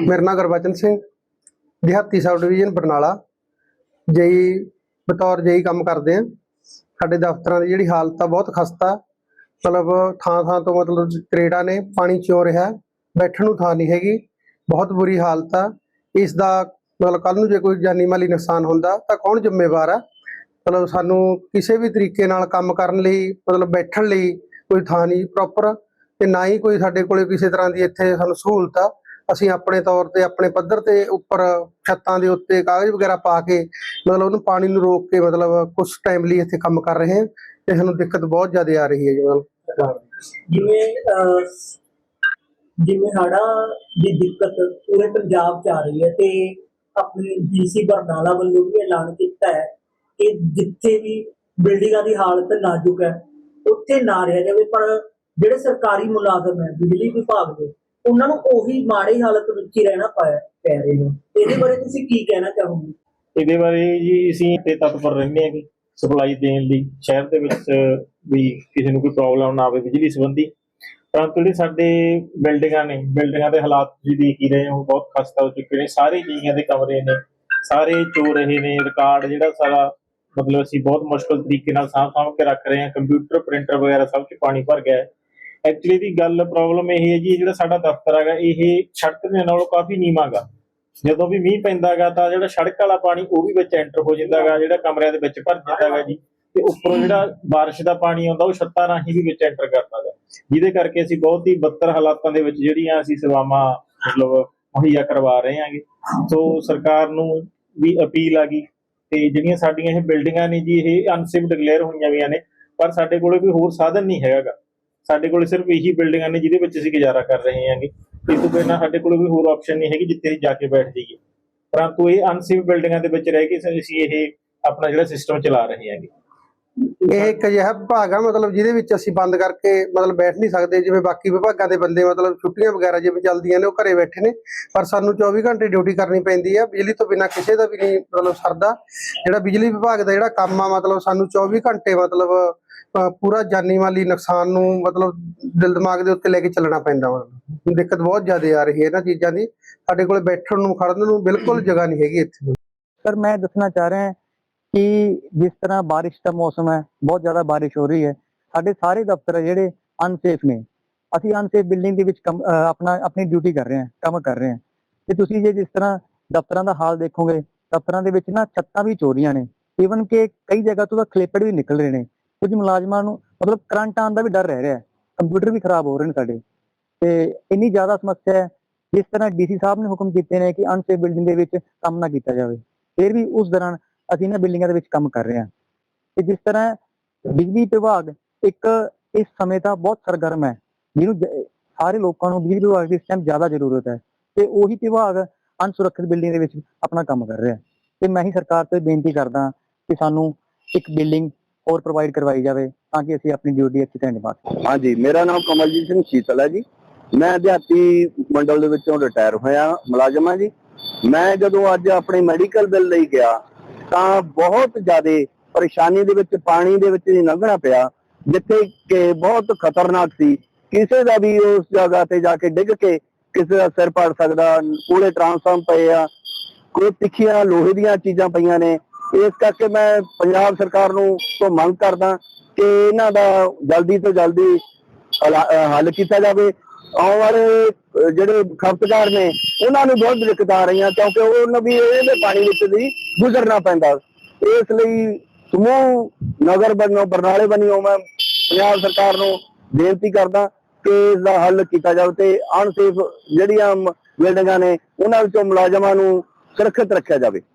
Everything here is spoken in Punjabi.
ਮੇਰਾ ਨਾਮ ਗੁਰਬਚਨ ਸਿੰਘ, ਦਿਹਾਤੀ ਸਬ ਡਿਵੀਜ਼ਨ ਬਰਨਾਲਾ। ਜਈ ਬਤੌਰ ਜਈ ਕੰਮ ਕਰਦੇ ਆ। ਸਾਡੇ ਦਫ਼ਤਰਾਂ ਦੀ ਜਿਹੜੀ ਹਾਲਤ ਆ ਬਹੁਤ ਖਸਤਾ। ਮਤਲਬ ਥਾਂ ਥਾਂ ਤੋਂ ਮਤਲਬ ਤਰੇੜਾ ਨੇ ਪਾਣੀ ਚੋ ਰਿਹਾ, ਬੈਠਣ ਨੂੰ ਥਾਂ ਨਹੀਂ ਹੈਗੀ। ਬਹੁਤ ਬੁਰੀ ਹਾਲਤ ਆ। ਇਸ ਦਾ ਮਤਲਬ ਕੱਲ ਨੂੰ ਜੇ ਕੋਈ ਜਾਨੀ ਮਾਲੀ ਨੁਕਸਾਨ ਹੁੰਦਾ ਤਾਂ ਕੌਣ ਜ਼ਿੰਮੇਵਾਰ ਆ? ਮਤਲਬ ਸਾਨੂੰ ਕਿਸੇ ਵੀ ਤਰੀਕੇ ਨਾਲ ਕੰਮ ਕਰਨ ਲਈ, ਮਤਲਬ ਬੈਠਣ ਲਈ ਕੋਈ ਥਾਂ ਨਹੀਂ ਪ੍ਰੋਪਰ ਤੇ ਨਾ ਹੀ ਕੋਈ ਸਾਡੇ ਕੋਲੇ ਕਿਸੇ ਤਰ੍ਹਾਂ ਦੀ ਇੱਥੇ ਸਾਨੂੰ ਸਹੂਲਤ ਆ। ਅਸੀਂ ਆਪਣੇ ਤੌਰ ਤੇ ਆਪਣੇ ਪੱਧਰ ਤੇ ਉੱਪਰ ਛੱਤਾਂ ਦੇ ਉੱਤੇ ਕਾਗਜ਼ ਵਗੈਰਾ ਪਾ ਕੇ ਮਤਲਬ ਉਹਨੂੰ ਪਾਣੀ ਨੂੰ ਰੋਕ ਕੇ ਮਤਲਬ ਕੁਝ ਟਾਈਮ ਲਈ ਇੱਥੇ ਕੰਮ ਕਰ ਰਹੇ ਹਾਂ। ਤੇ ਸਾਨੂੰ ਦਿੱਕਤ ਬਹੁਤ ਜ਼ਿਆਦਾ ਆ ਰਹੀ ਹੈ ਜੀ ਮਤਲਬ। ਜਿਵੇਂ ਜਿਵੇਂ ਹੜ੍ਹਾਂ ਦੀ ਦਿੱਕਤ ਪੂਰੇ ਪੰਜਾਬ 'ਚ ਆ ਰਹੀ ਹੈ ਤੇ ਆਪਣੇ ਡੀਸੀ ਬਰਨਾਲਾ ਵੱਲੋਂ ਵੀ ਐਲਾਨ ਕੀਤਾ ਹੈ ਕਿ ਜਿੱਥੇ ਵੀ ਬਿਲਡਿੰਗਾਂ ਦੀ ਹਾਲਤ ਨਾਜ਼ੁਕ ਹੈ, ਉੱਥੇ ਨਾ ਰਿਹਾ ਜਾਵੇ, ਪਰ ਜਿਹੜੇ ਸਰਕਾਰੀ ਮੁਲਾਜ਼ਮ ਹੈ, ਬਿਜਲੀ ਵਿਭਾਗ ਦੇ ਉਹਨਾਂ ਨੂੰ ਉਹੀ ਮਾੜੀ ਹਾਲਤ ਵਿੱਚ ਹੀ ਰਹਿਣਾ ਪਾਇਆ ਪੈ ਰਿਹਾ। ਹੈ ਇਹਦੇ ਬਾਰੇ ਤੁਸੀਂ ਕੀ ਕਹਿਣਾ ਚਾਹੋਗੇ? ਇਹਦੇ ਬਾਰੇ ਜੀ ਅਸੀਂ ਤੇ ਤਤਪਰ ਰਹਿੰਦੇ ਹਾਂ ਕਿ ਸਪਲਾਈ ਦੇਣ ਲਈ ਸ਼ਹਿਰ ਦੇ ਵਿੱਚ ਵੀ ਕਿਸੇ ਨੂੰ ਕੋਈ ਪ੍ਰੋਬਲਮ ਨਾ ਆਵੇ ਬਿਜਲੀ ਸੰਬੰਧੀ। ਪਰੰਤੂ ਜਿਹੜੇ ਸਾਡੇ ਬਿਲਡਿੰਗਾਂ ਨੇ, ਬਿਲਡਿੰਗਾਂ ਦੇ ਹਾਲਾਤ ਤੁਸੀਂ ਦੇਖ ਹੀ ਰਹੇ ਹੋ ਬਹੁਤ ਖਸਤਾ ਹੋ ਚੁੱਕੇ ਨੇ। ਸਾਰੇ ਜੀਆਂ ਦੇ ਕਮਰੇ ਨੇ, ਸਾਰੇ ਚੋ ਰਹੇ ਨੇ ਰਿਕਾਰਡ ਜਿਹੜਾ ਸਾਰਾ ਮਤਲਬ ਅਸੀਂ ਬਹੁਤ ਮੁਸ਼ਕਲ ਤਰੀਕੇ ਨਾਲ ਸਾਂਭ ਸਾਂਭ ਕੇ ਰੱਖ ਰਹੇ ਹਾਂ। ਕੰਪਿਊਟਰ ਪ੍ਰਿੰਟਰ ਵਗੈਰਾ ਸਭ 'ਚ ਪਾਣੀ ਭਰ ਗਿਆ ਹੈ। ਐਕਚੁਅਲੀ ਦੀ ਗੱਲ ਪ੍ਰੋਬਲਮ ਇਹ ਹੈ ਜੀ, ਇਹ ਜਿਹੜਾ ਸਾਡਾ ਦਫ਼ਤਰ ਹੈਗਾ, ਇਹ ਸੜਕ ਦੇ ਨਾਲੋਂ ਕਾਫੀ ਨੀਵਾਂ ਗਾ। ਜਦੋਂ ਵੀ ਮੀਂਹ ਪੈਂਦਾਗਾ ਤਾਂ ਜਿਹੜਾ ਸੜਕ ਵਾਲਾ ਪਾਣੀ ਉਹ ਵੀ ਵਿੱਚ ਐਂਟਰ ਹੋ ਜਾਂਦਾਗਾ ਜਿਹੜਾ ਕਮਰਿਆਂ ਦੇ ਵਿੱਚ ਭਰ ਜਾਂਦਾਗਾ ਜੀ। ਤੇ ਉੱਪਰੋਂ ਜਿਹੜਾ ਬਾਰਿਸ਼ ਦਾ ਪਾਣੀ ਆਉਂਦਾ, ਉਹ ਛੱਤਾਂ ਰਾਹੀਂ ਵੀ ਵਿੱਚ ਐਂਟਰ ਕਰਦਾਗਾ ਜਿਹਦੇ ਕਰਕੇ ਅਸੀਂ ਬਹੁਤ ਹੀ ਬੱਤਰ ਹਾਲਾਤਾਂ ਦੇ ਵਿੱਚ ਜਿਹੜੀਆਂ ਅਸੀਂ ਸੇਵਾਵਾਂ, ਮਤਲਬ ਮੁਹੱਈਆ ਕਰਵਾ ਰਹੇ ਹਾਂਗੇ। ਸੋ ਸਰਕਾਰ ਨੂੰ ਵੀ ਅਪੀਲ ਆ ਗਈ, ਤੇ ਜਿਹੜੀਆਂ ਸਾਡੀਆਂ ਇਹ ਬਿਲਡਿੰਗਾਂ ਨੇ ਜੀ, ਇਹ ਅਨਸੇਫ ਡਿਕਲੇਅਰ ਹੋਈਆਂ ਵੀਆਂ ਨੇ, ਪਰ ਸਾਡੇ ਕੋਲੇ ਕੋਈ ਹੋਰ ਸਾਧਨ ਨਹੀਂ ਹੈਗਾ ਸਾਡੇ ਕੋਲ ਸਿਰਫ ਇਹੀ ਬਿਲਡਿੰਗਾਂ ਨੇ ਜਿਹਦੇ ਵਿੱਚ ਅਸੀਂ ਗੁਜ਼ਾਰਾ ਕਰ ਰਹੇ ਹਾਂਗੇ। ਇਸ ਤੋਂ ਬਿਨਾਂ ਸਾਡੇ ਕੋਲ ਕੋਈ ਹੋਰ ਆਪਸ਼ਨ ਨਹੀਂ ਹੈਗੀ ਜਿੱਥੇ ਅਸੀਂ ਜਾ ਕੇ ਬੈਠ ਜਾਈਏ। ਪਰੰਤੂ ਇਹ ਅਨਸੇਫ ਬਿਲਡਿੰਗਾਂ ਦੇ ਵਿੱਚ ਰਹਿ ਕੇ ਅਸੀਂ ਇਹ ਆਪਣਾ ਜਿਹੜਾ ਸਿਸਟਮ ਚਲਾ ਰਹੇ ਹਾਂਗੇ। ਇਹ ਇੱਕ ਅਜਿਹਾ ਵਿਭਾਗ ਆ, ਮਤਲਬ ਜਿਹਦੇ ਵਿੱਚ ਅਸੀਂ ਬੰਦ ਕਰਕੇ ਮਤਲਬ ਬੈਠ ਨਹੀਂ ਸਕਦੇ, ਜਿਵੇਂ ਬਾਕੀ ਵਿਭਾਗਾਂ ਦੇ ਬੰਦੇ ਮਤਲਬ ਛੁੱਟੀਆਂ ਵਗੈਰਾ ਜਿਵੇਂ ਚੱਲਦੀਆਂ ਨੇ, ਉਹ ਘਰੇ ਬੈਠੇ ਨੇ। ਪਰ ਸਾਨੂੰ 24 ਘੰਟੇ ਡਿਊਟੀ ਕਰਨੀ ਪੈਂਦੀ ਆ। ਬਿਜਲੀ ਤੋਂ ਬਿਨਾ ਕਿਸੇ ਦਾ ਵੀ ਨਹੀਂ ਮਤਲਬ ਸਰਦਾ। ਜਿਹੜਾ ਬਿਜਲੀ ਵਿਭਾਗ ਦਾ ਜਿਹੜਾ ਕੰਮ ਆ, ਮਤਲਬ ਸਾਨੂੰ 24 ਘੰਟੇ ਮਤਲਬ ਪੂਰਾ ਜਾਨੀ ਮਾਲੀ ਨੁਕਸਾਨ ਨੂੰ ਮਤਲਬ ਦਿਲ ਦਿਮਾਗ ਦੇ ਉੱਤੇ ਲੈ ਕੇ ਚੱਲਣਾ ਪੈਂਦਾ ਮਤਲਬ ਦਿੱਕਤ ਬਹੁਤ ਜ਼ਿਆਦਾ ਆ ਰਹੀ ਹੈ ਇਹਨਾਂ ਚੀਜ਼ਾਂ ਦੀ। ਸਾਡੇ ਕੋਲ ਬੈਠਣ ਨੂੰ ਖੜਨ ਨੂੰ ਬਿਲਕੁਲ ਜਗ੍ਹਾ ਨਹੀਂ ਹੈਗੀ ਇੱਥੇ। ਪਰ ਮੈਂ ਦੱਸਣਾ ਚਾਹ ਰਿਹਾ ਹਾਂ ਕਿ ਜਿਸ ਤਰ੍ਹਾਂ ਬਾਰਿਸ਼ ਦਾ ਮੌਸਮ ਹੈ, ਬਹੁਤ ਜ਼ਿਆਦਾ ਬਾਰਿਸ਼ ਹੋ ਰਹੀ ਹੈ, ਸਾਡੇ ਸਾਰੇ ਦਫ਼ਤਰ ਹੈ ਜਿਹੜੇ ਅਨਸੇਫ ਨੇ। ਅਸੀਂ ਅਨਸੇਫ ਬਿਲਡਿੰਗ ਦੇ ਵਿੱਚ ਕੰਮ- ਆਪਣਾ, ਆਪਣੀ ਡਿਊਟੀ ਕਰ ਰਹੇ ਹਾਂ, ਕੰਮ ਕਰ ਰਹੇ ਹਾਂ। ਤੇ ਤੁਸੀਂ ਜੇ ਜਿਸ ਤਰ੍ਹਾਂ ਦਫ਼ਤਰਾਂ ਦਾ ਹਾਲ ਦੇਖੋਗੇ, ਦਫ਼ਤਰਾਂ ਦੇ ਵਿੱਚ ਨਾ ਛੱਤਾਂ ਵੀ ਚੋਰੀਆਂ ਨੇ। ਈਵਨ ਕਿ ਕਈ ਜਗ੍ਹਾ ਤੋਂ ਤਾਂ ਖਲੇਪੜ ਵੀ ਨਿਕਲ ਰਹੇ ਨੇ। ਕੁਝ ਮੁਲਾਜ਼ਮਾਂ ਨੂੰ ਮਤਲਬ ਕਰੰਟ ਆਉਣ ਦਾ ਵੀ ਡਰ ਰਹਿ ਰਿਹਾ ਹੈ। ਕੰਪਿਊਟਰ ਵੀ ਖਰਾਬ ਹੋ ਰਹੇ ਨੇ ਸਾਡੇ। ਤੇ ਇੰਨੀ ਜ਼ਿਆਦਾ ਸਮੱਸਿਆ ਹੈ, ਜਿਸ ਤਰ੍ਹਾਂ ਡੀਸੀ ਸਾਹਿਬ ਨੇ ਹੁਕਮ ਕੀਤੇ ਨੇ ਕਿ ਅਨਸੇਫ ਬਿਲਡਿੰਗ ਦੇ ਵਿੱਚ ਕੰਮ ਨਾ ਕੀਤਾ ਜਾਵੇ। ਫਿਰ ਵੀ ਉਸ ਦੌਰਾਨ ਅਸੀਂ ਇਹਨਾਂ ਬਿਲਡਿੰਗਾਂ ਦੇ ਵਿੱਚ ਕੰਮ ਕਰ ਰਹੇ ਹਾਂ। ਤੇ ਜਿਸ ਤਰ੍ਹਾਂ ਬਿਜਲੀ ਵਿਭਾਗ ਇੱਕ ਇਸ ਸਮੇਂ ਦਾ ਬਹੁਤ ਸਰਗਰਮ ਹੈ, ਜਿਹਨੂੰ ਸਾਰੇ ਲੋਕਾਂ ਨੂੰ ਬਿਜਲੀ ਵਿਭਾਗ ਦੀ ਇਸ ਟਾਈਮ ਜ਼ਿਆਦਾ ਜ਼ਰੂਰਤ ਹੈ। ਤੇ ਉਹੀ ਵਿਭਾਗ ਅਨਸੁਰੱਖਿਅਤ ਬਿਲਡਿੰਗ ਦੇ ਵਿੱਚ ਆਪਣਾ ਕੰਮ ਕਰ ਰਿਹਾ। ਤੇ ਮੈਂ ਹੀ ਸਰਕਾਰ ਤੋਂ ਬੇਨਤੀ ਕਰਦਾ ਕਿ ਸਾਨੂੰ ਇੱਕ ਬਿਲਡਿੰਗ ਹੋਰ ਪ੍ਰੋਵਾਈਡ ਕਰਵਾਈ ਜਾਵੇ ਤਾਂ ਕਿ ਅਸੀਂ ਆਪਣੀ ਡਿਊਟੀ ਅੱਛੀ ਤਰ੍ਹਾਂ ਨਿਭਾ ਸਕੀਏ। ਹਾਂਜੀ, ਮੇਰਾ ਨਾਮ ਕਮਲਜੀਤ ਸਿੰਘ ਸ਼ੀਤਲ ਹੈ ਜੀ। ਮੈਂ ਅਧਿਆਤੀ ਮੰਡਲ ਦੇ ਵਿੱਚੋਂ ਰਿਟਾਇਰ ਹੋਇਆ, ਮੁਲਾਜ਼ਮ ਹਾਂ ਜੀ। ਮੈਂ ਜਦੋਂ ਅੱਜ ਆਪਣੇ ਮੈਡੀਕਲ ਬਿੱਲ ਲਈ ਗਿਆ ਤਾਂ ਬਹੁਤ ਜ਼ਿਆਦਾ ਪਰੇਸ਼ਾਨੀ ਦੇ ਵਿੱਚ, ਪਾਣੀ ਦੇ ਵਿੱਚ ਲੰਘਣਾ ਪਿਆ, ਜਿੱਥੇ ਕਿ ਬਹੁਤ ਖਤਰਨਾਕ ਸੀ। ਕਿਸੇ ਦਾ ਵੀ ਉਸ ਜਗ੍ਹਾ ਤੇ ਜਾ ਕੇ ਡਿੱਗ ਕੇ ਕਿਸੇ ਦਾ ਸਿਰ ਪੜ ਸਕਦਾ ਕੋਲੇ ਟਰਾਂਸਫਾਰਮ ਪਏ ਆ, ਕੋਈ ਤਿੱਖੀਆਂ ਲੋਹੇ ਦੀਆਂ ਚੀਜ਼ਾਂ ਪਈਆਂ ਨੇ। ਇਸ ਕਰਕੇ ਮੈਂ ਪੰਜਾਬ ਸਰਕਾਰ ਨੂੰ ਤੋਂ ਮੰਗ ਕਰਦਾ ਕਿ ਇਹਨਾਂ ਦਾ ਜਲਦੀ ਤੋਂ ਜਲਦੀ ਹੱਲ ਕੀਤਾ ਜਾਵੇ। ਆਉਣ ਵਾਲੇ ਜਿਹੜੇ ਖਪਤਕਾਰ ਨੇ, ਉਹਨਾਂ ਨੂੰ ਬਹੁਤ ਦਿੱਕਤ ਆ ਰਹੀਆਂ, ਕਿਉਂਕਿ ਉਹਨਾਂ ਵੀ ਇਹਦੇ ਪਾਣੀ ਵਿੱਚ ਦੀ ਗੁਜ਼ਰਨਾ ਪੈਂਦਾ। ਇਸ ਲਈ ਸਮੂਹ ਨਗਰ ਬਣੋ, ਬਰਨਾਲੇ ਬਣਿਓ, ਮੈਂ ਪੰਜਾਬ ਸਰਕਾਰ ਨੂੰ ਬੇਨਤੀ ਕਰਦਾ ਕਿ ਇਸ ਦਾ ਹੱਲ ਕੀਤਾ ਜਾਵੇ ਤੇ ਅਨਸੇਫ ਜਿਹੜੀਆਂ ਬਿਲਡਿੰਗਾਂ ਨੇ, ਉਹਨਾਂ ਵਿੱਚੋਂ ਮੁਲਾਜ਼ਮਾਂ ਨੂੰ ਸੁਰੱਖਿਅਤ ਰੱਖਿਆ ਜਾਵੇ।